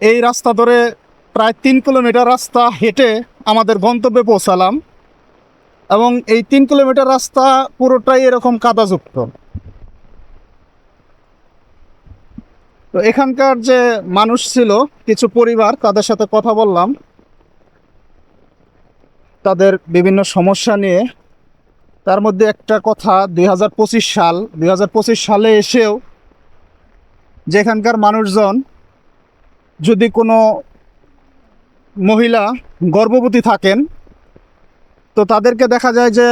এই রাস্তা ধরে প্রায় তিন কিলোমিটার রাস্তা হেঁটে আমাদের গন্তব্যে পৌঁছালাম। এবং এই তিন কিলোমিটার রাস্তা পুরোটাই এরকম কাদাযুক্ত। তো এখানকার যে মানুষ ছিল, কিছু পরিবার, তাদের সাথে কথা বললাম। তাদের বিভিন্ন সমস্যা নিয়ে। তার মধ্যে একটা কথা দু হাজার পঁচিশ সাল, দুই হাজার পঁচিশ সালে এসেও যেখানকার মানুষজন যদি কোনো মহিলা গর্ভবতী থাকেন, তো তাদেরকে দেখা যায় যে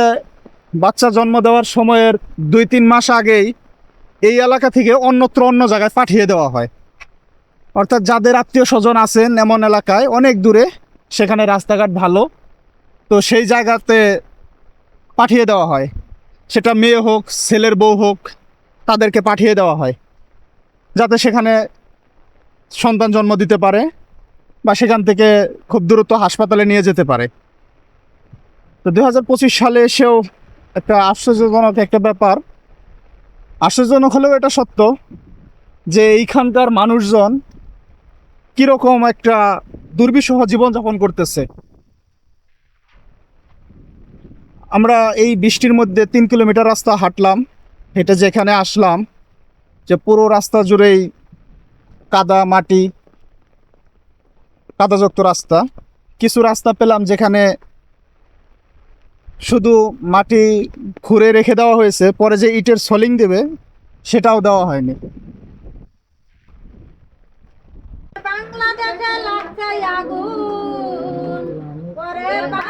বাচ্চা জন্ম দেওয়ার সময়ের দুই তিন মাস আগেই এই এলাকা থেকে অন্যত্র অন্য জায়গায় পাঠিয়ে দেওয়া হয়। অর্থাৎ যাদের আত্মীয় স্বজন আছেন এমন এলাকায় অনেক দূরে, সেখানে রাস্তাঘাট ভালো, তো সেই জায়গাতে পাঠিয়ে দেওয়া হয়। সেটা মেয়ে হোক, ছেলের বউ হোক, তাদেরকে পাঠিয়ে দেওয়া হয়। যাতে সেখানে সন্তান জন্ম দিতে পারে বা সেখান থেকে খুব দ্রুত হাসপাতালে নিয়ে যেতে পারে। তো দু হাজার পঁচিশ সালে এসেও একটা আশ্চর্যজনক একটা ব্যাপার। আশ্চর্যজনক হলেও এটা সত্য যে এইখানকার মানুষজন কীরকম একটা দুর্বিষহ জীবনযাপন করতেছে। আমরা এই বৃষ্টির মধ্যে তিন কিলোমিটার রাস্তা হাঁটলাম, হেঁটে যেখানে আসলাম, যে পুরো রাস্তা জুড়েই কাদা, মাটি, কাদাযুক্ত রাস্তা। কিছু রাস্তা পেলাম যেখানে শুধু মাটি খুঁড়ে রেখে দেওয়া হয়েছে, পরে যে ইটের সলিং দেবে, সেটাও দেওয়া হয়নি। বাংলাদেশে আগুন।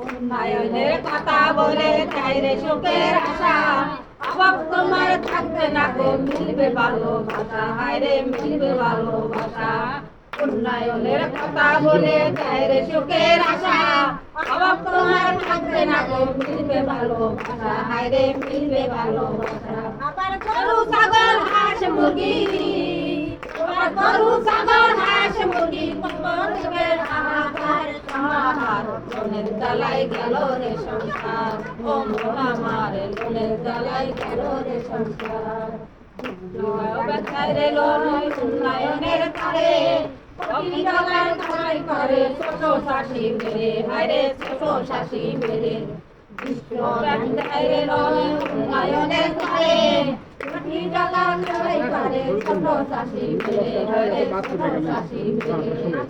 উন্নয়নের কথা বলে তাই রে সুখের আশা। অভাব তোমার থাকবে না গো, মিলবে ভালোবাসা। হায় রে, মিলবে ভালোবাসা। উন্নয়নের কথা বলে তাই রে সুখের আশা। অভাব তোমার থাকবে না গো, মিলবে ভালোবাসা। হায় রে, মিলবে ভালোবাসা। আবার গরু, ছাগল, হাঁস, মুরগি। আবার গরু, ছাগল, হাঁস, মুরগি। মনের জ্বালাই গেল রে সংসার। ও আমার মনের জ্বালাই গেল রে সংসার। উন্নয়নের তারে করে ছোট শাসি মেরে। হায়রে ছোট শাসি মেরে। উন্নয়নের তারে ছোট শাসি মেরে। হায়রে ছোট শাসি মেরে।